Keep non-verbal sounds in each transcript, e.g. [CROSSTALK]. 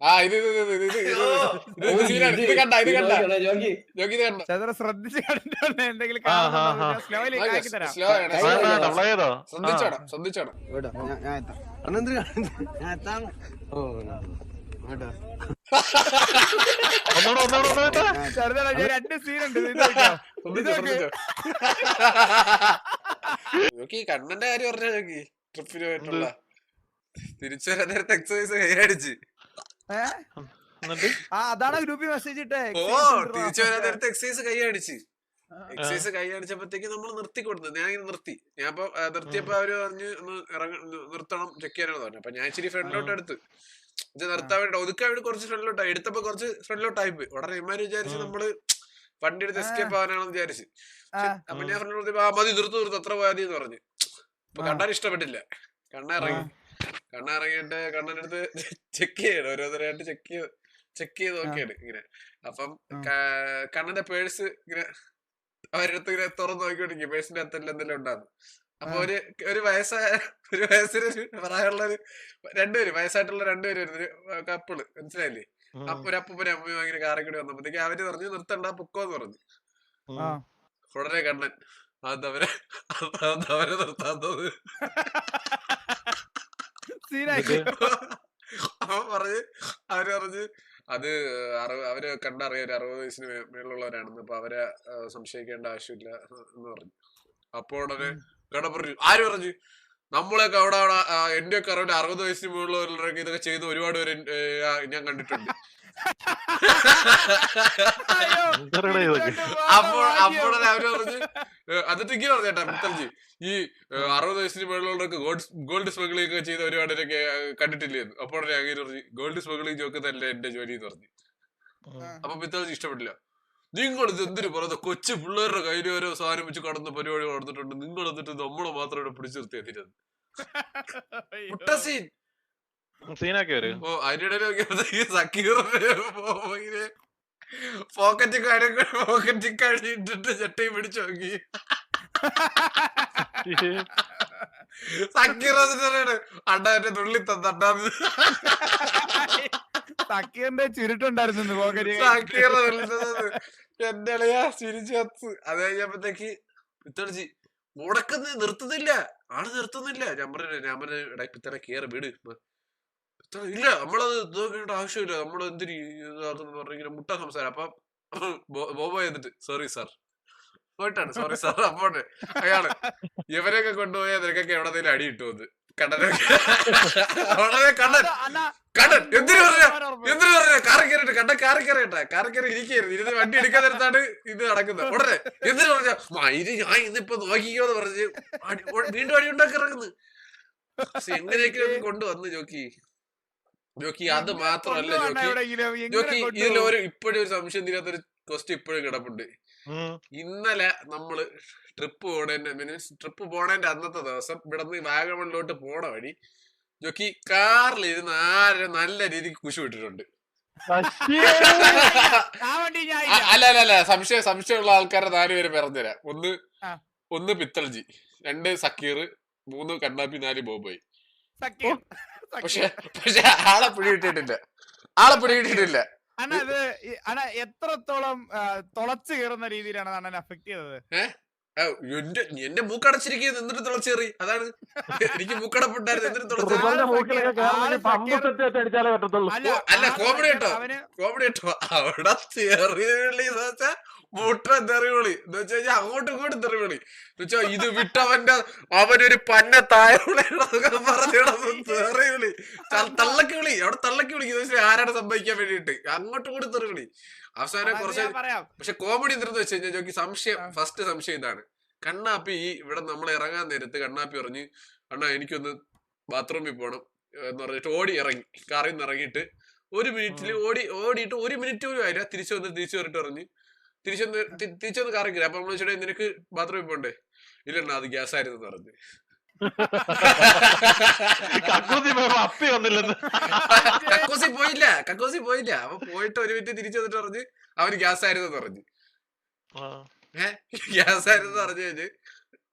ആ കണ്ട കണ്ട. ജോക്കി കണ്ട? എന്തെങ്കിലും ആക്കി രണ്ട് സീനുണ്ട് നോക്കി. കണ്ണന്റെ കാര്യം പറഞ്ഞ നോക്കി ട്രിപ്പിന് പോയിട്ടുള്ള. തിരിച്ചു വരാൻ നേരത്തെ എക്സസൈസ് കൈയടിച്ച് ആ അതാണ് ഗ്രൂപ്പിൽ മെസ്സേജ് ഇട്ടേ. ഓ തിരിച്ചു വരാൻ നേരത്തെ എക്സസൈസ് കൈയടിച്ച് എക്സസൈസ് കൈയടിച്ചപ്പോഴത്തേക്ക് നമ്മൾ നിർത്തി കൊടുത്തു. ഞാൻ ഇങ്ങനെ നിർത്തി. ഞാൻ ഇപ്പൊ നിർത്തിയപ്പോ അവർ പറഞ്ഞു ഒന്ന് ഇറങ്ങ നിർത്തണം ചെക്ക് ചെയ്യാനാണ് പറഞ്ഞു. അപ്പൊ ഞാൻ ഇച്ചിരി ഫ്രണ്ടിലോട്ട് എടുത്ത്. ഇത് നിർത്താൻ വേണ്ടി ഒതുക്കാൻ വേണ്ടി കുറച്ച് ഫ്രണ്ടിലോട്ടായി എടുത്തപ്പോ കുറച്ച് ഫ്രണ്ടിലോട്ടായി പോയി. ഉടനെ ഇമാര് വിചാരിച്ച്. നമ്മൾ വണ്ടി എടുത്ത് എസ്കേപ്പ് ആവാനാണെന്ന് വിചാരിച്ച്. അപ്പൊ ഞാൻ ഫ്രണ്ടിലോട്ട് ആ മതി നിർത്തു നിർത്തു അത്ര പോയാതി എന്ന് പറഞ്ഞു. അപ്പൊ കണ്ടാൻ ഇഷ്ടപ്പെട്ടില്ല. കണ്ണ ഇറങ്ങി. കണ്ണ ഇറങ്ങിയിട്ട് കണ്ണന്റെ അടുത്ത് ചെക്ക് ചെയ്യണം. ഓരോരുത്തരായിട്ട് ചെക്ക് ചെയ്ത് ചെക്ക് ചെയ്ത് നോക്കിയാണ് ഇങ്ങനെ. അപ്പം കണ്ണന്റെ പേഴ്സ് ഇങ്ങനെ അവരുടെ അടുത്ത് ഇങ്ങനെ തുറന്ന് നോക്കിക്കൊണ്ടിരിക്കും. പേഴ്സിന്റെ അകത്തെല്ലാം എന്തെല്ലാം ഉണ്ടാകും അപ്പൊ ഒരു ഒരു വയസ്സായ ഒരു വയസ്സിന് ഒരു പ്രായമുള്ള ഒരു രണ്ടുപേര് വയസ്സായിട്ടുള്ള രണ്ടുപേര് വരുന്നു ഒരു കപ്പിൾ മനസ്സിലായില്ലേ? അപ്പൊ ഒരു അപ്പൂപ്പനും അമ്മയും അങ്ങനെ കാറി കൂടി വന്നപ്പോഴത്തേക്ക് അവർ പറഞ്ഞു നിർത്തണ്ട പൊക്കോന്ന് പറഞ്ഞു. ആ. ഉടനെ കണ്ണൻ അതവരെ അതവരെ നിർത്താത്തത് [LAUGHS] സീനാക്കി [LAUGHS] അവൻ പറഞ്ഞ് അവർ പറഞ്ഞ് അത് അറുപത് അവർ കണ്ടറിയാം ഒരു അറുപത് വയസ്സിന് മേളിലുള്ളവരാണെന്ന്. അപ്പൊ അവരെ സംശയിക്കേണ്ട ആവശ്യമില്ല എന്ന് പറഞ്ഞു. അപ്പൊ ഉടനെ കട പറഞ്ഞു. ആര് പറഞ്ഞു? നമ്മളൊക്കെ അവിടെ അവിടെ എന്റെ ഒക്കെ അറിവിൽ അറുപത് വയസ്സിന് മുകളിലുള്ളവരൊക്കെ ഇതൊക്കെ ചെയ്ത് ഒരുപാട് പേര് ഞാൻ കണ്ടിട്ടുണ്ട്. അപ്പോൾ ഭാഗ്യം. അപ്പോഴേ അവർ പറഞ്ഞു എന്നിട്ട് ഇങ്ങനെ പറഞ്ഞേട്ടാ മിത്തൽജി. ഈ അറുപത് വയസ്സിന് മുകളിലുള്ളവർക്ക് ഗോൾഡ് ഗോൾഡ് സ്മഗ്ലിംഗ് ഒക്കെ ചെയ്ത ഒരുപാടൊക്കെ കണ്ടിട്ടില്ലേ അപ്പോൾ അങ്ങനെ പറഞ്ഞു ഗോൾഡ് സ്മഗ്ലിംഗ് ചോക്കുന്നതല്ല എന്റെ ജോലി എന്ന് പറഞ്ഞു. അപ്പൊ മിത്തൽജി ഇഷ്ടപ്പെട്ടില്ല നിങ്ങൾ ഇത് എന്തിനു പറയുന്നത്? കൊച്ചു പിള്ളേരുടെ കയ്യിൽ ഓരോ സാധനം വെച്ച് കടന്ന പരിപാടി നടന്നിട്ടുണ്ട്. നിങ്ങൾ എന്നിട്ട് നമ്മളെ മാത്രം ഇവിടെ പിടിച്ചു നിർത്തി എത്തിരുന്നത് അയ്യോ. മുട്ടസീൻ സീനാക്കി വരും ഓ അതിനിടയിൽ സക്കീറിനെ പോക്കറ്റ് കാര്യങ്ങൾ പോക്കറ്റ് കഴിഞ്ഞിട്ട് ചട്ടി പിടിച്ചു നോക്കി. സക്കീറോസിനാണ് അണ്ടാന്റെ തുള്ളി തന്നാന്ന് സക്കീറിന്റെ ചുരുട്ടുണ്ടായിരുന്നു പോക്കറ്റ് തുള്ളി തന്നത് എന്റെ ഇളയാ ചിരിച്ചു കത്ത്. അത് കഴിഞ്ഞപ്പോഴത്തേക്ക് പിത്തടിച്ച് മുടക്കുന്നത് നിർത്തുന്നില്ല. ആൾ നിർത്തുന്നില്ല. ഞാൻ പറഞ്ഞു ഞാൻ പറഞ്ഞു ഇടയ്ക്ക് പിത്തട കയറി വീട്. ഇല്ല നമ്മളത് നോക്കേണ്ട ആവശ്യമില്ല. നമ്മൾ എന്തിരി പറഞ്ഞിങ്ങനെ മുട്ട സംസാരം അപ്പൊ ബോബ ചെയ്തിട്ട് സോറി സാർ. പോയിട്ടാണ്. Sorry sir. അപ്പോട്ടെ അയാൾ ഇവരെയൊക്കെ കൊണ്ടുപോയ നിനക്കൊക്കെ എവിടെന്നെങ്കിലും അടി ഇട്ടു വന്ന് കണ്ണനൊക്കെ അവിടെ കണ്ണൻ കണ്ണൻ. എന്തിനു പറഞ്ഞ എന്തിനു പറഞ്ഞ? കാറി കയറിട്ട് കണ്ട കാറി കയറിയട്ടെ കാറി ഇരുന്ന് വണ്ടി എടുക്കാൻ നേരത്താണ് ഇത് നടക്കുന്നത്. ഉടനെ എന്തിനു പറഞ്ഞ മയിൽ ഞാൻ ഇന്നിപ്പോ നോക്കിക്കോന്ന് പറഞ്ഞ് വീണ്ടും അടി ഉണ്ടാക്കി ഇറങ്ങുന്നു. എങ്ങനെയൊക്കെ കൊണ്ടുവന്ന് കൊണ്ടുവന്നു ജോക്കി. ജോക്കി അത് മാത്രമല്ല ജോക്കി ജോക്കി ഇതിൽ ഒരു ഇപ്പോഴും ഒരു സംശയം തീരാത്തൊരു ക്വസ്റ്റ്യൻ ഇപ്പോഴും കിടപ്പുണ്ട്. ഇന്നലെ നമ്മൾ ട്രിപ്പ് പോണേന്റെ മീൻസ് ട്രിപ്പ് പോണേന്റെ അന്നത്തെ ദിവസം ഇവിടെ നിന്ന് വാഗമണിലോട്ട് പോണ വഴി ജോക്കി കാറിൽ ഇരുന്ന് ആരെ നല്ല രീതിക്ക് കുശു വിട്ടിട്ടുണ്ട്. ആ വണ്ടി ഞാൻ അ- അല്ല അല്ല അല്ല സംശയം സംശയമുള്ള ആൾക്കാരെ നാല് പേര് പറഞ്ഞുതരാം. ഒന്ന് ഒന്ന് പിത്തൾജി രണ്ട് സക്കീർ മൂന്ന് കണ്ണാപ്പി നാല് ബോബോയ്. സക്കീർ. പക്ഷെ പക്ഷെ ആളെ പിടിയിട്ടിട്ടില്ല ആളെ പിടിയിട്ടിട്ടില്ല അണ്ണ അത് അണ്ണ എത്രത്തോളം തുളച്ചു കയറുന്ന രീതിയിലാണ് അണ്ണനെ അഫക്ട് ചെയ്തത്? എന്റെ എന്റെ മൂക്കടച്ചിരിക്കുന്നത് എന്നിട്ട് തുളച്ചേറി അതാണ്. എനിക്ക് മൂക്കടപ്പുണ്ടായിരുന്നു. എന്നിട്ട് തുളച്ചു അല്ല കോമഡി കേട്ടോ. കോമഡി കേട്ടോ. അവിടെ ചേറി മുട്ട തെറിവിളി എന്ന് വെച്ച് കഴിഞ്ഞാൽ അങ്ങോട്ടും ഇങ്ങോട്ടും തെറിവിളി എന്ന് വെച്ചാ ഇത് വിട്ടവന്റെ അവനൊരു പന്ന തായവിളി പറഞ്ഞിടന്ന് തെറിവിളി തള്ളക്കി വിളി. അവിടെ തള്ളക്കി വിളിക്കും എന്ന് ആരാണ് സംഭവിക്കാൻ വേണ്ടിട്ട് അങ്ങോട്ടും കൂടി തെറിവിളി അവസാനം കുറച്ച് പക്ഷെ കോമഡി എന്തെന്ന് വെച്ച് കഴിഞ്ഞാൽ ജോക്കി സംശയം ഫസ്റ്റ് സംശയം ഇതാണ്. കണ്ണാപ്പി ഇവിടെ നമ്മൾ ഇറങ്ങാൻ നേരത്ത് കണ്ണാപ്പി പറഞ്ഞ് അണ്ണാ എനിക്കൊന്ന് ബാത്റൂമിൽ പോകണം എന്ന് പറഞ്ഞിട്ട് ഓടി ഇറങ്ങി. കാറിൽ നിന്ന് ഇറങ്ങിയിട്ട് ഒരു മിനിറ്റിൽ ഓടി ഓടിയിട്ട് ഒരു മിനിറ്റ് പോലും ആയില്ല. തിരിച്ചു വന്ന് തിരിച്ചു വന്നിട്ട് പറഞ്ഞ് തിരിച്ചു വന്ന് തി- തിരിച്ചു വന്ന് കാറിൽ കയറി അപ്പൊ നമ്മൾ വെച്ചിട്ട് നിനക്ക് ബാത്റൂമിൽ പോണ്ടേ? ഇല്ലണ്ണ അത് ഗ്യാസ് ആയിരുന്നു എന്ന് പറഞ്ഞു. കക്കൂസി പോയപ്പോ അപ്പി വന്നില്ലെന്ന്. കക്കോസി പോയില്ല കക്കോസി പോയില്ല. അവൻ പോയിട്ട് ഒരു മിനിറ്റ് തിരിച്ചു വന്നിട്ട് പറഞ്ഞു അവന് ഗ്യാസ് ആയിരുന്നു എന്ന് പറഞ്ഞു. ആ. ഏഹ് ഗ്യാസ് ആയിരുന്നു പറഞ്ഞു കഴിഞ്ഞ്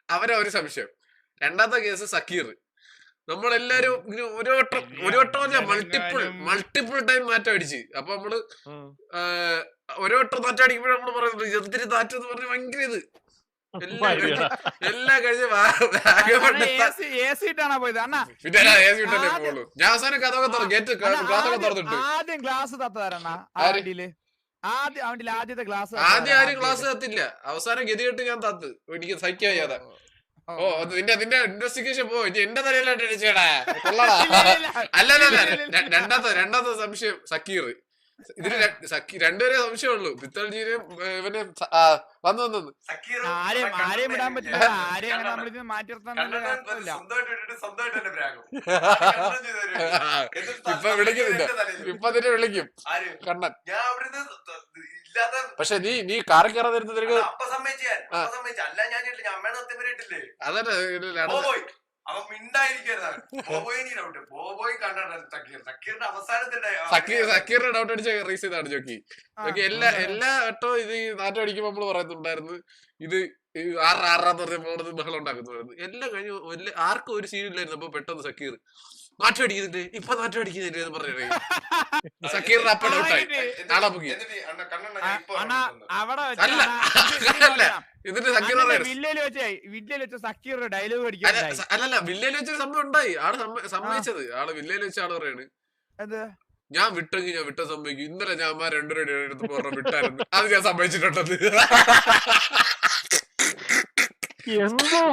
അവരെ ഒരു സംശയം. രണ്ടാമത്തെ കേസ് സക്കീർ. നമ്മളെല്ലാരും ഇങ്ങനെ ഒരു വട്ടം ഒരു വട്ടം അല്ല മൾട്ടിപ്പിൾ മൾട്ടിപ്പിൾ ടൈം മാറ്റം അടിച്ച്. അപ്പൊ നമ്മൾ. ഒരു വട്ടം മാറ്റം അടിക്കുമ്പോഴും നമ്മൾ പറയുന്നത് എന്തിരി താറ്റം എന്ന് പറഞ്ഞ് ഭയങ്കര ഇത്. എല്ലാം. കഴിഞ്ഞ് പിന്നെ ഞാൻ അവസാനം തുറന്നു. ഗേറ്റ് ഗ്ലാസ് ആദ്യം- തുറന്നിട്ട്. ആദ്യം ഗ്ലാസ് തത്തതാരണ ആദ്യം ആദ്യത്തെ ഗ്ലാസ് ആദ്യം ആരും ക്ലാസ് തത്തില്ല. അവസാനം ഗതികെട്ട് ഞാൻ തത്ത്. എനിക്ക് സഹിക്കാൻ വയ്യാതെ. ഓ അത് നിന്റെ നിന്റെ ഇൻവെസ്റ്റിഗേഷൻ പോ ഇനി എന്റെ തലയിലായിട്ട് അടിച്ചേടാ കൊള്ളടാ. അല്ല അല്ല അല്ല. ര- രണ്ടാമത്തെ രണ്ടാമത്തെ സംശയം സക്കീർ. ഇതിന് രണ്ടുപേരെ സംശയമുള്ളൂ. പിത്തൾജീനും ഇവന് വന്നു വന്നു ഇപ്പൊ വിളിക്കുന്നില്ല ഇപ്പൊ തന്നെ വിളിക്കും. കണ്ണൻ. ഞാൻ അവിടുന്ന് പക്ഷെ നീ നീ കാറിൽ കയറാൻ തരുന്ന നിനക്ക് അതന്നെ അവൻ സക്കീറിന്റെ ഡൗട്ട് അടിച്ച റീസ് ചെയ്താണ് ജോക്കി. ജോക്കി എല്ലാ എല്ലാ വട്ടവും ഇത് ഈ നാറ്റം അടിക്കുമ്പോ നമ്മൾ പറയുന്നുണ്ടായിരുന്നു ഇത് ആറ് ആറാന്ന് പറഞ്ഞ പോണത് ബഹളം ഉണ്ടാക്കുന്നു എല്ലാം കഴിഞ്ഞു ആർക്കും ഒരു സീനില്ലായിരുന്നു അപ്പൊ പെട്ടെന്ന് സക്കീർ നാറ്റം അടിക്കുന്നുണ്ട് ഇപ്പൊ നാറ്റം അടിക്കുന്നുണ്ട് എന്ന് പറഞ്ഞു [LAUGHS] സക്കീർ അപ്പൊ ഡൗട്ടായി. നാളെ അല്ല, അല്ല. എന്നിട്ട് സക്കീർ അല്ലല്ല വില്ലയിൽ വെച്ചൊരു സംഭവം ഉണ്ടായി. ആൾ സമ്മ- സമ്മതിച്ചത്. ആൾ വില്ലയിൽ വെച്ച ആൾ പറയാണ്. ഞാൻ വിട്ടെങ്കിൽ ഞാൻ വിട്ട സംഭവിക്കും. ഇന്നലെ ഞാൻ അമ്മ രണ്ടുപേരുടെ എടുത്ത് പറഞ്ഞ വിട്ടായിരുന്നു. അത് ഞാൻ സമ്മതിച്ചിട്ടുണ്ടത് എന്തോ [LAUGHS]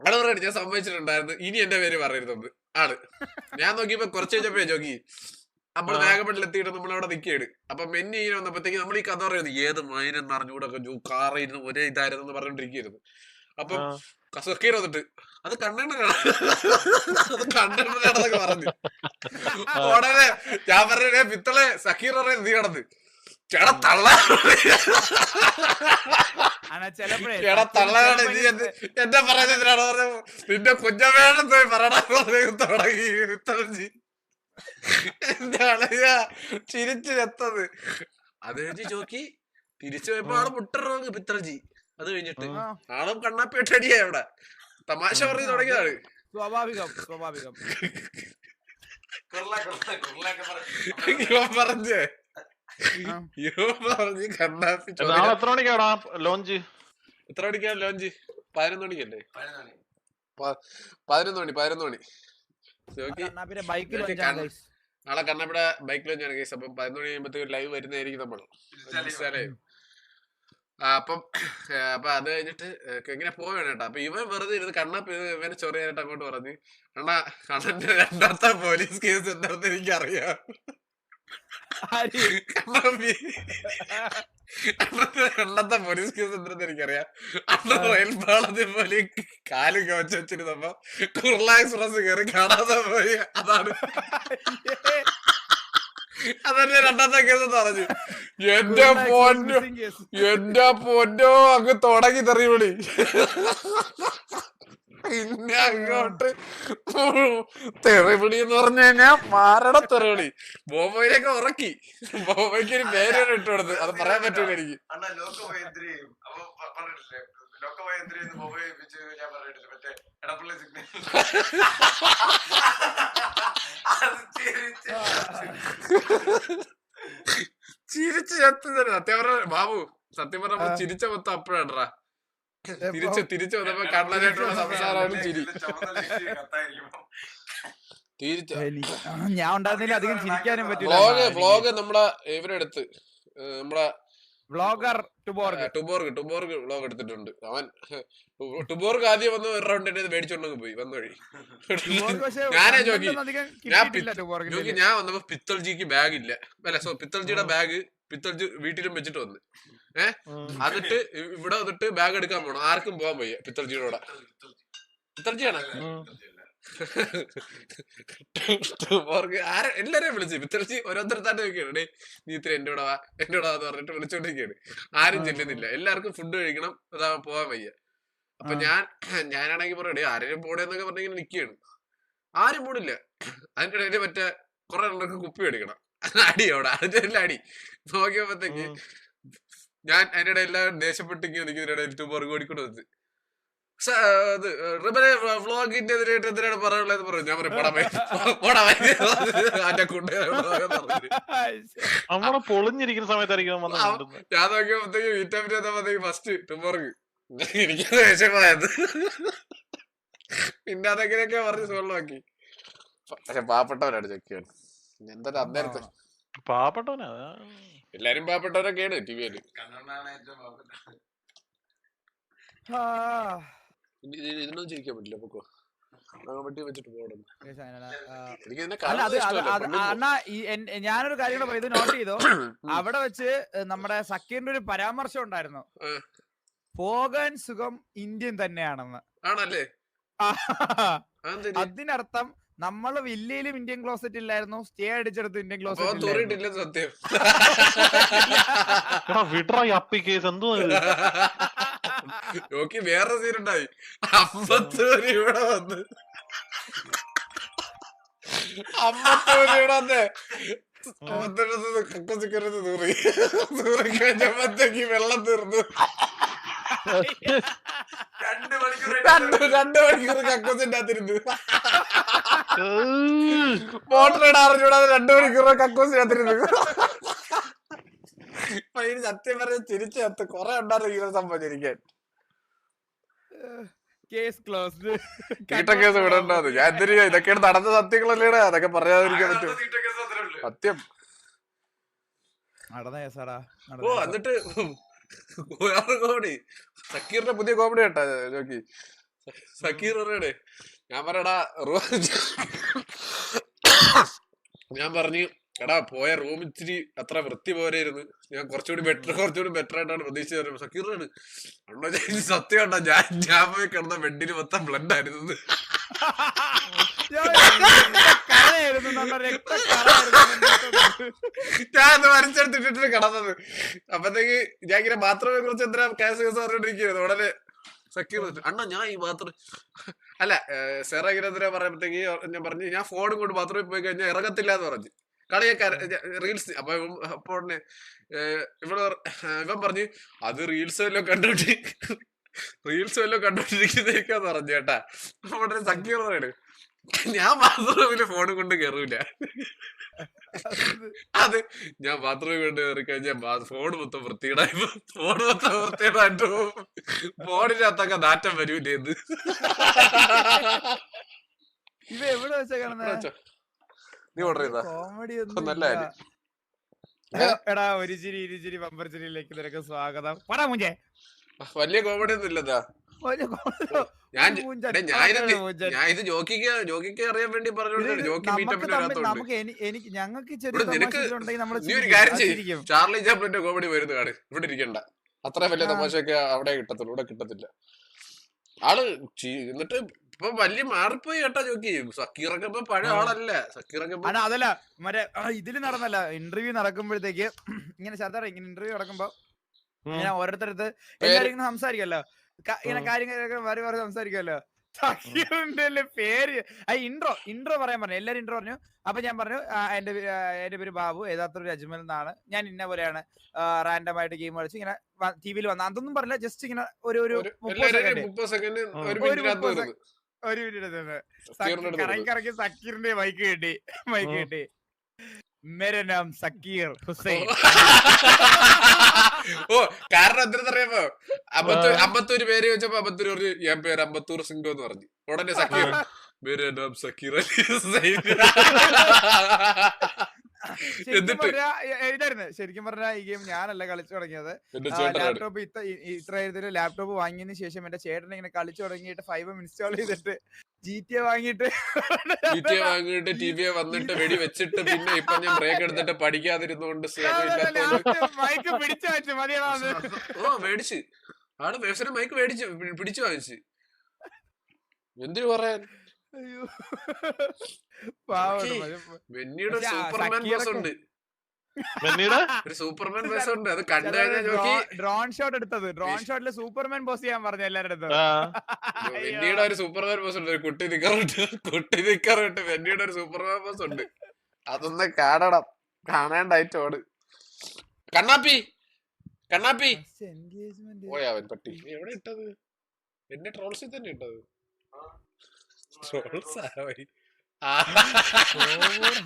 ഇതൊക്കെ ഞാൻ സമ്മതിച്ചിട്ടുണ്ടായിരുന്നു. ഇനി എന്റെ പേര് പറയരുതെന്ന്. ആൾ. ഞാൻ നോക്കിയപ്പോ കുറച്ച് കഴിഞ്ഞപ്പോ ജോക്കി നമ്മൾ. വേഗപ്പെട്ടിൽ എത്തിയിട്ട് നമ്മൾ അവിടെ നിൽക്കുകയാണ് അപ്പൊ മെന്നി ഇങ്ങനെ വന്നപ്പോഴത്തേക്ക് നമ്മൾ ഈ കഥ പറയുന്നത് ഏത് മൈനെന്ന് അറിഞ്ഞൂടൊക്കെ കാറായിരുന്നു ഒരേ ഇതായിരുന്നു എന്ന് പറഞ്ഞോണ്ടിരിക്കുന്നു അപ്പം കസക്കീർ സക്കീർ വന്നിട്ട് അത് കണ്ണണ്ണനാണ് അത് കണ്ണണ്ണനാണെന്നൊക്കെ പറഞ്ഞു. ഉടനെ ഞാൻ പറഞ്ഞേ പിത്തളെ സക്കീർ പറയുന്നത് നീ കടന്ന് ചേട്ടാ തള്ള. എന്റെ പറയുന്നതിനാണ് പറഞ്ഞ നിന്റെ കുഞ്ഞമ്മേടെ പോയി പറയണ തുടങ്ങി എന്റെ അളയ ചിരിച്ചു എത്തത് അത് കഴിഞ്ഞ് ചോക്കി തിരിച്ചു പോയപ്പോ ആൾ മുട്ടറോങ് പിത്രജി അത് കഴിഞ്ഞിട്ട്. ആളും കണ്ണാപ്പിട്ടടിയാ ഇവിടെ. തമാശ പറഞ്ഞു തുടങ്ങിയതാണ് സ്വാഭാവികം സ്വാഭാവികം. പറഞ്ഞേ. നാളെ എത്ര മണിക്കാടാ ലോഞ്ച് എത്ര മണിക്കാണ് ലോഞ്ച് പതിനൊന്ന് മണിക്കല്ലേ? പതിനൊന്ന് മണി. പതിനൊന്ന് മണി നാളെ കണ്ണപ്പിട ബൈക്ക് ലോഞ്ചാണ് കേസ് അപ്പം പതിനൊന്ന് മണി കഴിയുമ്പോഴത്തേക്ക് ലൈവ്. വരുന്നതായിരിക്കും നമ്മൾ ആ, അപ്പം അപ്പൊ അത് കഴിഞ്ഞിട്ട് ഇങ്ങനെ പോവാണ് കേട്ടോ? അപ്പൊ ഇവൻ വെറുതെ ഇരുന്ന് കണ്ണപ്പ് ഇവനെ ചൊറിയാനായിട്ട് അങ്ങോട്ട് പറഞ്ഞു കണ്ണ കണ്ണന്റെ രണ്ടാമത്തെ പോലീസ് കേസ് എന്താണെന്ന് എനിക്കറിയാം. രണ്ടാമത്തെ പോലീസ് കേസ് എന്തെന്ന് എനിക്കറിയാം. അന്ന് റെയിൽ പാളത്തിൽ പോലെ കാൽ കവച്ച് വെച്ചിരുന്നപ്പോ കുർള എക്സ്പ്രസ് കയറി കാണാതെ പോയി. അതാണ്. അതന്നെ രണ്ടാമത്തെ കേസ് പറഞ്ഞു. എന്റെ പൊന്നു. എന്റെ പൊന്നോ അങ്ങ് തുടങ്ങി തെറിവിളി. പിന്നെ അങ്ങോട്ട് തെറിപിടി എന്ന് പറഞ്ഞു കഴിഞ്ഞാ മാരട തെറിപിടി ബോബോയിലൊക്കെ ഉറക്കി. ബോബോയ്ക്ക് ഒരു പേര് ഇട്ടു കൊടുത്ത്. അത് പറയാൻ പറ്റൂല എനിക്ക്. ചിരിച്ചു. ചത്തു തന്നെ. സത്യം പറഞ്ഞ ബാബു സത്യം പറഞ്ഞ ചിരിച്ച മൊത്തം അപ്പോഴാണ്ടാ തിരിച്ച് തിരിച്ചു വന്നപ്പോ കണ്ണനായിട്ടുള്ള സംസാരമാണ് ചിരി? ഞാൻ ഉണ്ടായിരുന്നില്ല അധികം ചിരിക്കാനും പറ്റില്ല പറ്റില്ല വ്ളോഗ് നമ്മളെ ഇവരെടുത്ത് നമ്മളെ vlogger Tuborg. Tuborg Tuborg vlog എടുത്തിട്ടുണ്ട്. അവൻ ടുബോർഗ് ആദ്യം വന്ന് ഒരു റൗണ്ട് എന്നെ മേടിച്ചോണ്ടങ്ങ് പോയി വന്ന വഴി. ഞാനേ ജോക്കി. ഞാൻ ഞാൻ വന്നപ്പോ പിത്തൾജിക്ക് ബാഗ് ഇല്ല. അല്ല സോ പിത്തൾജിയുടെ ബാഗ് പിത്തൾജി വീട്ടിലും വെച്ചിട്ട് വന്ന്. എന്നിട്ട് അതിട്ട് ഇവിടെ വന്നിട്ട് ബാഗ് എടുക്കാൻ പോണം. ആർക്കും പോകാൻ പോയി പിത്തർജിയോടെ [LAUGHS] ആരെ എല്ലാരെയും വിളിച്ച്. പിത്തൾജി ഓരോരുത്തരത്താണ്ട് നോക്കിയാണ് ഡേ നീ ഇത്ര എന്റെ കൂടെ വാ. എന്റെ കൂടെ വാന്ന് പറഞ്ഞിട്ട് വിളിച്ചോണ്ടിരിക്കുകയാണ്. ആരും ചെല്ലുന്നില്ല. എല്ലാവർക്കും ഫുഡ് കഴിക്കണം. അതാ പോവാൻ വയ്യ. അപ്പൊ. ഞാൻ ഞാനാണെങ്കിൽ പറയണേ ആരെയും പോടേന്നൊക്കെ പറഞ്ഞിങ്ങനെ നിൽക്കുകയാണ്. ആരും പോടില്ല അതിന്റെ ഇടയിൽ മറ്റേ കുറെ എണ്ണക്ക് കുപ്പി എടുക്കണം. അടി അവിടെ. അതിന്റെ അടി. നോക്കിയപ്പോഴത്തേക്ക് ഞാൻ അതിന്റെ ഇടയിൽ എല്ലാം ദേഷ്യപ്പെട്ടിങ്ങനെ എനിക്ക് ഇടയിൽ ഏറ്റവും പുറകെ ഓടിക്കൊണ്ട് വന്ന്. സ- അത് റിബനെ വ്ളോഗിന്റെ എതിരായിട്ട് എന്തിനാണ് പറയാനുള്ളത് പറഞ്ഞു ഞാൻ പറയാം. പൊളിഞ്ഞിരിക്കുന്ന സമയത്തായിരിക്കും ഞാൻ നോക്കിയപ്പോഴത്തേക്ക് വിറ്റാമിൻ വന്നപ്പോഴത്തേക്ക് ഫസ്റ്റ് ടുമോർക്ക് എനിക്ക് വിഷമായത് പിന്നെ അതെങ്ങനെയൊക്കെ പറഞ്ഞ് സോൾവാക്കി. പക്ഷെ പാവപ്പെട്ടവരാണ് ചെക്കിയാണ് എന്തായാലും അന്നേരത്തെ പാവപ്പെട്ടവനാ. എല്ലാരും പാവപ്പെട്ടവരൊക്കെയാണ് ടി വിയിൽ. ഇതിനൊന്നും ചിരിക്കാൻ പറ്റില്ല പൊക്കോ. അണ്ണാ ഞാനൊരു കാര്യം കൂടെ ഇത് നോട്ട് ചെയ്തോ? അവിടെ വെച്ച് നമ്മുടെ സക്കീറിന്റെ ഒരു പരാമർശം ഉണ്ടായിരുന്നു. പോകാൻ സുഖം ഇന്ത്യൻ തന്നെയാണെന്ന്. ആണല്ലേ? അതിനർത്ഥം നമ്മൾ വില്ലയിലും ഇന്ത്യൻ ക്ലോസറ്റ് ഇല്ലായിരുന്നു. സ്റ്റേ അടിച്ചെടുത്ത് ഇന്ത്യൻ ക്ലോസറ്റ് ഇല്ലായിരുന്നു. സത്യം. അപ്പി കേസ് എന്തോ ഇത്? നോക്കി വേറെ സീൻ ഉണ്ടായി. അമ്പത്തൂര് ഇവിടെ വന്ന്. അമ്പത്തൂര് ഇവിടെ വന്ന്. അമ്പത്തൊരു കക്കസിക്കരുത് തൂറി. തൂറി കഴിഞ്ഞപ്പോഴത്തേക്ക് വെള്ളം തീർന്നു. [LAUGHS] രണ്ട് മണിക്കൂർ രണ്ട് രണ്ട് മണിക്കൂർ കക്കസിന്റെ അകത്തിരുന്നു. മോട്ടർ രണ്ട് മണിക്കൂർ സത്യം പറഞ്ഞ തിരിച്ചു ചത്ത് കൊറേ ഉണ്ടായിരുന്നു ഇങ്ങനെ കേസ് ക്ലോസ്ഡ്. കീട്ടക്കേസ് ഞാൻ എന്തിനു ഇതൊക്കെയാണ് നടന്ന സത്യങ്ങളല്ലേടാ. അതൊക്കെ പറയാതിരിക്കാൻ പറ്റും. സത്യം. നടന്ന കേസാടാ. ഓ എന്നിട്ട് കോമഡി സക്കീറിന്റെ പുതിയ കോമഡി കേട്ടാ നോക്കി സക്കീർ പറയണേ ഞാൻ പറയടാ റൂം ഞാൻ പറഞ്ഞു എടാ പോയ റൂം ഇച്ചിരി അത്ര വൃത്തി പോരായിരുന്നു ഞാൻ കുറച്ചുകൂടി ബെറ്റർ കുറച്ചുകൂടി ബെറ്റർ ആയിട്ടാണ് പ്രതീക്ഷിച്ചത്. സക്കീറാണ് അണ്ണോ ഞാൻ സത്യം ഉണ്ടോ ഞാൻ ഞാൻ പോയി കിടന്ന ബെഡിന് മൊത്തം ബ്ലഡ് ആയിരുന്നു. ഞാൻ അത് വരച്ചെടുത്തിട്ടിട്ട് കിടന്നത്. അപ്പത്തേക്ക് ഞാൻ ഇങ്ങനെ മാത്രമേ കുറിച്ച് എന്തിനാ കേസ് കേസ് പറഞ്ഞോണ്ടിരിക്കുന്നത്? ഉടനെ സക്കീർ അണ്ണ ഞാൻ ഈ ബാത്റൂം [LAUGHS] അല്ല സെറ ഇങ്ങനെ പറയുമ്പോഴത്തേക്ക് ഞാൻ പറഞ്ഞു ഞാൻ ഫോണും കൊണ്ട് ബാത്റൂമിൽ പോയി കഴിഞ്ഞാൽ ഇറങ്ങത്തില്ല എന്ന് പറഞ്ഞു. കളിയൊക്കെ റീൽസ് അപ്പൊ അപ്പൊ ഉടനെ ഏഹ്, ഇവൻ പറഞ്ഞു അത് റീൽസ് വല്ലതും കണ്ടുപിടി റീൽസ് വല്ലതും കണ്ടോണ്ടിരിക്കുന്നേക്കാന്ന് പറഞ്ഞു കേട്ടാ. അപ്പൊ ഉടനെ സക്കീർ പറയണ് ഞാൻ ബാത്റൂമിൽ ഫോൺ കൊണ്ട് കയറൂല അത് ഞാൻ ബാത്റൂമിൽ കൊണ്ട് കയറി കഴിഞ്ഞാൽ ഫോൺ മൊത്തം വൃത്തിയിടായി ഫോൺ മൊത്തം വൃത്തിയിടായിട്ട് ഫോണിനകത്തൊക്കെ നാറ്റം വരൂലേ എന്ന് ഇവ എവിടെ വെച്ചാ കാണുന്നത് നീ ഓർഡർ ചെയ്താ? കോമഡി നല്ല കാര്യം. എടാ ഒരു ചിരി ഇരുചിരി ബമ്പർ ചിരിയിലേക്ക് നിനക്ക് സ്വാഗതം. പറ മുഞ്ചേ. വലിയ കോമഡി ഒന്നും ഇല്ലതാ ഞാൻ. ഞാൻ ഇത് ജോക്കിക്ക് ജോക്കിക്ക് അറിയാൻ വേണ്ടി പറഞ്ഞോണ്ട് ജോക്കി നമുക്ക് എനിക്ക് ഞങ്ങൾക്ക് ചെറിയ. ചാർലി ചാപ്ലിന്റെ കോമഡി വരുന്ന കാട് ഇവിടെ ഇരിക്കണ്ട. അത്ര വലിയ. തമാശയൊക്കെ അവിടെ കിട്ടത്തുള്ളൂ ഇവിടെ കിട്ടത്തില്ല. ആൾ എന്നിട്ട് ഇപ്പൊ വലിയ മാറിപ്പോയി കേട്ടോ ജോക്കി. സക്കീറൊക്കെ ഇപ്പൊ പഴയ. ആളല്ല. സക്കീറൊക്കെ അല്ല അതല്ല മറ്റേ ഇതിൽ നടന്നല്ല ഇന്റർവ്യൂ നടക്കുമ്പോഴത്തേക്ക് ഇങ്ങനെ ശരദാറ ഇങ്ങനെ ഇന്റർവ്യൂ നടക്കുമ്പോ ഞാൻ ഇങ്ങനെ ഓരോരുത്തരത്ത് എല്ലാവരും എല്ലാരും ഇങ്ങനെ സംസാരിക്കല്ലോ ഇങ്ങനെ കാര്യങ്ങൾ കാര്യങ്ങളൊക്കെ മാറി മാറി സംസാരിക്കുമല്ലോ സക്കീറിന്റെ പേര്? ഐ ഇൻട്രോ ഇൻട്രോ പറയാൻ പറഞ്ഞു. എല്ലാരും ഇൻട്രോ പറഞ്ഞു. അപ്പൊ ഞാൻ പറഞ്ഞു എന്റെ എന്റെ പേര് ബാബു. ഏതാത്തൊരു അജ്മൽ എന്നാണ്. ഞാൻ ഇന്ന പോലെയാണ് റാൻഡം ആയിട്ട് ഗെയിം കളിച്ച് ഇങ്ങനെ ടി വിയിൽ വന്ന അതൊന്നും പറഞ്ഞില്ല. ജസ്റ്റ് ഇങ്ങനെ ഒരു ഒരു ഒരു- മുപ്പത് ഒരു സെക്കൻഡ്. ഒരു ഒരു ഒരു മിനിറ്റ് കറങ്ങി കറങ്ങി സക്കീറിന്റെ മൈക്ക് കിട്ടി. മൈക്ക്. കിട്ടി. മേരെ നാം സക്കീർ ഹുസൈൻ ഓ കാരണം എന്തിനറിയാമോ അമ്പത്തൂർ അമ്പത്തൂര് പേര് ചോദിച്ചപ്പോ അമ്പത്തൂർ പറഞ്ഞു ഞാൻ പേര് അമ്പത്തൂർ സിംഗോ എന്ന് പറഞ്ഞു. ഉടനെ സക്കീർ പേര് നാം സക്കീർ അലി ഹുസൈൻ. [LAUGHS] ഇതായിരുന്നു ശരിക്കും പറഞ്ഞാൽ ഈ ഗെയിം ഞാനല്ല കളിച്ചു തുടങ്ങിയത്. ലാപ്ടോപ്പ് ഇത്ര ഇത്ര ലാപ്ടോപ്പ് വാങ്ങിയതിന് ശേഷം എന്റെ ചേട്ടൻ ഇങ്ങനെ കളിച്ചു തുടങ്ങിയിട്ട് ഫൈവ് ഇൻസ്റ്റാൾ ചെയ്തിട്ട് ജി ടി എ വാങ്ങിയിട്ട് ടി എ [LAUGHS] വാങ്ങിയിട്ട് ടി വി വന്നിട്ട് [LAUGHS] വെടി വെച്ചിട്ട് പിന്നെ ഇപ്പൊ ഞാൻ ബ്രേക്ക് എടുത്തിട്ട് പഠിക്കാതിരുന്നോണ്ട് മൈക്ക് പിടിച്ചു വെച്ചു മതിയാണ് ഓ മേടിച്ച്. ആണ് വ്യവസായം മൈക്ക് മേടിച്ചു പിടിച്ചു വാങ്ങിച്ചു. എന്തിനു പറയാൻ? അയ്യോ. ആ സൂപ്പർമാൻ ബോസ് ഉണ്ട്. ഒരു സൂപ്പർമാൻ ബോസ് ഉണ്ട്. അത് കണ്ടു നോക്കി. ഡ്രോൺ ഷോട്ട് എടുത്തത്. ഡ്രോൺ ഷോട്ടിൽ സൂപ്പർമാൻ ബോസ് ചെയ്യാൻ പറഞ്ഞു എല്ലാവരുടെ. വെന്നിയുടെ ഒരു സൂപ്പർമാൻ ബോസ് ഉണ്ട്. ഒരു കുട്ടി നിക്കറുണ്ട്. കുട്ടി നിക്കറുണ്ട്. വെന്നിയുടെ ഒരു സൂപ്പർമാൻ ബോസ് ഉണ്ട്. അതൊന്ന് കാണണം. കാണാണ്ടായിട്ടോട് കണ്ണാപ്പി. കണ്ണാപ്പി. പോയാവൻ പോയാ പട്ടി. എവിടെ ഇട്ടത്? എന്റെ ട്രോൾസിൽ തന്നെ ഇട്ടത്.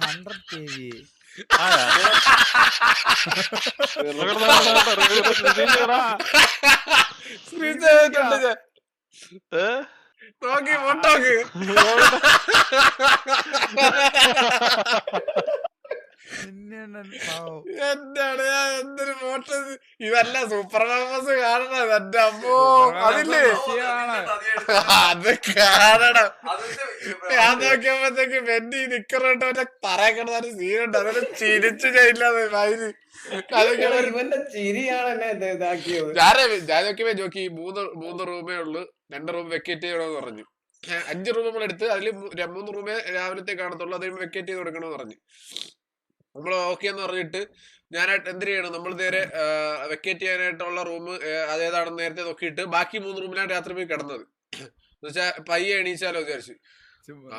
Hundred K V. നോക്കി മുട്ടോക്ക് എന്താണ്? ഞാൻ എന്തൊരു ഫോട്ടോ ഇതല്ല സൂപ്പർ മാമസ് കാണണം. എന്റെ അമ്മോ അതില്ലേ? അത് കാണണം. ഞാൻ നോക്കിയപ്പോഴത്തേക്ക് വെന്റി നിക്കറുണ്ട്. മറ്റേ പറയക്കണ സീനുണ്ട്. അതൊരു ചിരിച്ചു ചെയ്യില്ലാതെ വൈര് ഞാൻ നോക്കിയപ്പോ നോക്കി മൂന്ന് മൂന്ന് റൂമേ ഉള്ളു. രണ്ട് റൂം വെക്കേറ്റ് ചെയ്യണമെന്ന് പറഞ്ഞു. അഞ്ച് റൂം നമ്മൾ എടുത്ത് അതിൽ മൂന്ന് റൂമേ രാവിലത്തെ കാണത്തുള്ളൂ. അതിൽ വെക്കേറ്റ് ചെയ്ത് കൊടുക്കണമെന്ന് പറഞ്ഞു. നമ്മൾ ഓക്കെ എന്ന് പറഞ്ഞിട്ട് ഞാനായിട്ട് എന്ത് ചെയ്യണം നമ്മൾ നേരെ വെക്കേറ്റ് ചെയ്യാനായിട്ടുള്ള റൂം അതേതാണെന്ന് നേരത്തെ നോക്കിയിട്ട് ബാക്കി മൂന്ന് റൂമിലാണ് രാത്രി പോയി കിടന്നത്. എന്നുവെച്ചാ പയ്യെ എണീച്ചാലോ വിചാരിച്ചു.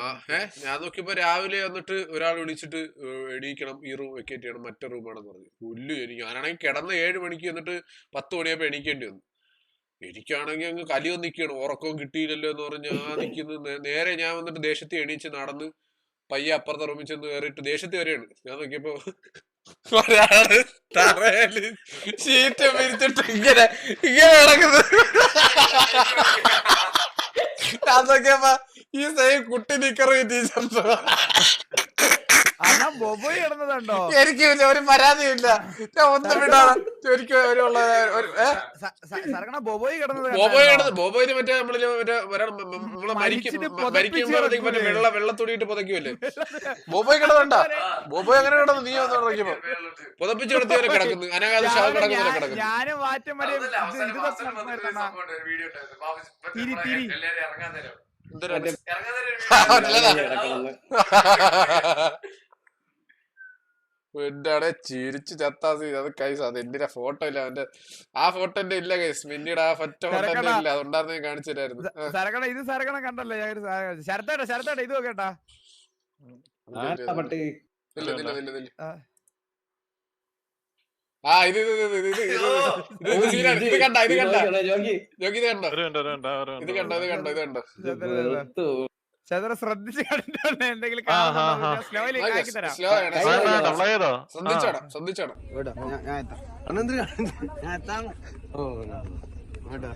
ആ ഏ ഞാൻ നോക്കിയപ്പോ രാവിലെ വന്നിട്ട് ഒരാൾ വിളിച്ചിട്ട് എണീക്കണം ഈ റൂം വെക്കേറ്റ് ചെയ്യണം മറ്റേ റൂമാണെന്ന് പറഞ്ഞു. പുല്ലു എനിക്ക് ഞാനാണെങ്കിൽ കിടന്ന ഏഴ് മണിക്ക് എന്നിട്ട് പത്ത് മണിയപ്പോ എണീക്കേണ്ടി വന്നു. എനിക്കാണെങ്കിൽ അങ്ങ് കലിയോ നിൽക്കണം ഉറക്കവും കിട്ടിയില്ലല്ലോ എന്ന് പറഞ്ഞ് ഞാൻ നിൽക്കുന്നത് നേരെ ഞാൻ വന്നിട്ട് ദേശത്തെ എണീച്ച് നടന്ന് പയ്യെ അപ്പുറത്തെ റൂമിൽ ചെന്ന് കയറിയിട്ട് ദേഷ്യത്തിൽ വരെയാണ് ഞാൻ നോക്കിയപ്പോ ഒരാൾ തറയിൽ ഷീറ്റ് പിരിച്ചിട്ട് ഇങ്ങനെ ഇങ്ങനെ കിടക്കുന്നത് ഞാൻ നോക്കിയപ്പോ ഈ സെയിം കുട്ടി നിക്കറും ടീച്ചർ ബൊബോയ് കിടന്നതുണ്ടോ? എനിക്ക് ഒരു പരാതിയില്ല ഞാൻ ഒന്നും വിടാണ് ശരിക്കും ബോബോയ് കിടന്നത് നമ്മളെ മറ്റേ വെള്ള ബോബോയ് കിടന്നുണ്ട? ബോബോയ് അങ്ങനെ കിടന്നു നീ ഒന്ന് തുടങ്ങിയപ്പോ പുതപ്പിച്ചു കിടത്തിയവരെ കിടക്കുന്നു. അനാഗാത കിടക്കുന്നു ഞാനും വാറ്റും ഇറങ്ങാൻ ഇറങ്ങാൻ [LAUGHS] [LAUGHS] [LAUGHS] എന്താണ് ചിരിച്ച് ചത്താ സീൻ അത് കൈസ് അത് എന്തിനാ ഫോട്ടോ ഇല്ല അവന്റെ ആ ഫോട്ടോ എന്റെ ഇല്ല കൈസ് മിന്നിയുടെ ആ ഫറ്റ ഫോട്ടോ ഇല്ല അതുണ്ടായിരുന്നു ഞാൻ കാണിച്ചിട്ടായിരുന്നു സരകണ ഇത് സരകണ കണ്ടല്ലേ ഞാൻ ശരത്തേട്ടാ ശരത്തേട്ടാ ഇത് നോക്കേട്ടാ ആ ഇത് ഇത് ഇത് ഇത് ഇത് ഇത് കണ്ട ഇത് കണ്ട ജോഗി ഇത് കണ്ടോ ഇത് കണ്ടോ ഇത് കണ്ടോ ഇത് കണ്ടോ ചതുര ശ്രദ്ധിച്ച് കണ്ടിട്ടുണ്ട് എന്തെങ്കിലും സ്ലോയിലേക്ക് തരാം. ശ്രദ്ധിച്ചോടാം ഞാൻ ഞാൻ എത്താം. രണ്ട്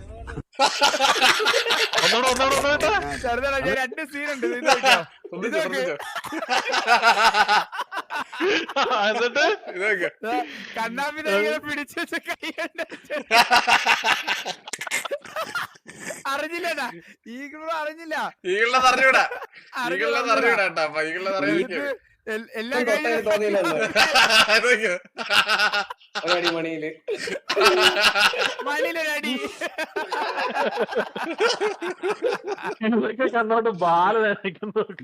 [LAUGHS] എന്നിട്ട്? ഇങ്ങനെ പിടിച്ചു കൈ അറിഞ്ഞില്ലടാ. ഈഗിളുടെ അറിഞ്ഞില്ല. ഈഗിളുടെ അറിഞ്ഞൂടാ ഈഗിളുടെ അറിഞ്ഞൂടാ കേട്ടാ. അപ്പൊ ഈഗിളുടെ കണ്ണോട്ട് ബാല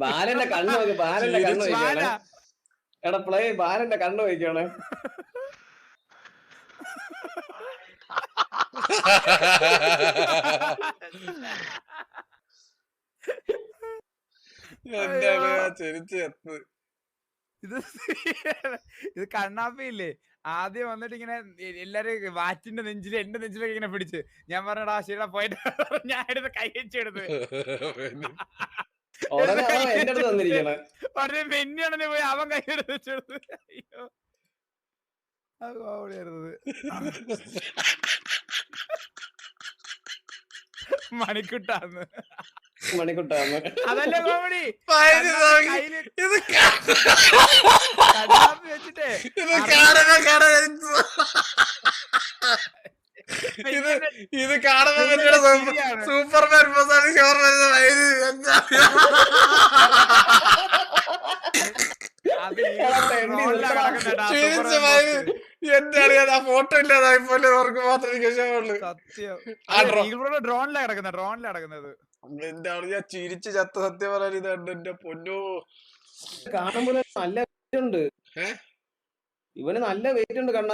ബാലന്റെ കണ്ണു ബാലന്റെ കണ്ണു എടാ പ്ലേ ബാലന്റെ കണ്ണു വയ്ക്കാണ് ഇത് [LAUGHS] ഇത് കണ്ണാപ്പിയില്ലേ? ആദ്യം വന്നിട്ട് ഇങ്ങനെ എല്ലാരും വാറ്റിന്റെ നെഞ്ചിൽ എന്റെ നെഞ്ചിലൊക്കെ ഇങ്ങനെ പിടിച്ച്. ഞാൻ പറഞ്ഞടാ ശരിടാ പോയിട്ട് [LAUGHS] ഞാൻ എടുത്ത് കൈ വെച്ചെടുത്ത് [LAUGHS] പറഞ്ഞ പെന്നിയാണെന്നെ പോയി? അവൻ കൈയെടുത്ത് വെച്ചെടുത്ത്. അയ്യോ. അത് കോമഡിയായിരുന്നത്. മണിക്കുട്ടാന്ന്. മണിക്കുട്ടാന്ന്. അതല്ല കോമഡി? ഇത് ഇത് ഇത് സൂപ്പർമാൻ പ്രസാദ് ഷോർ സത്യം. ആ ഡ്രോണില ഡ്രോണിലാ കിടക്കുന്നത് ഡ്രോണിലാ കിടക്കുന്നത്. എന്താണ് ഞാൻ ചിരിച്ച് ചത്ത സത്യം പറയാൻ ഇതുണ്ട് എന്റെ പൊന്നോ. കാണുമ്പോ നല്ല വെയിറ്റ് ഉണ്ട്? ഇവന് നല്ല വെയിറ്റ് ഉണ്ട് കണ്ണ.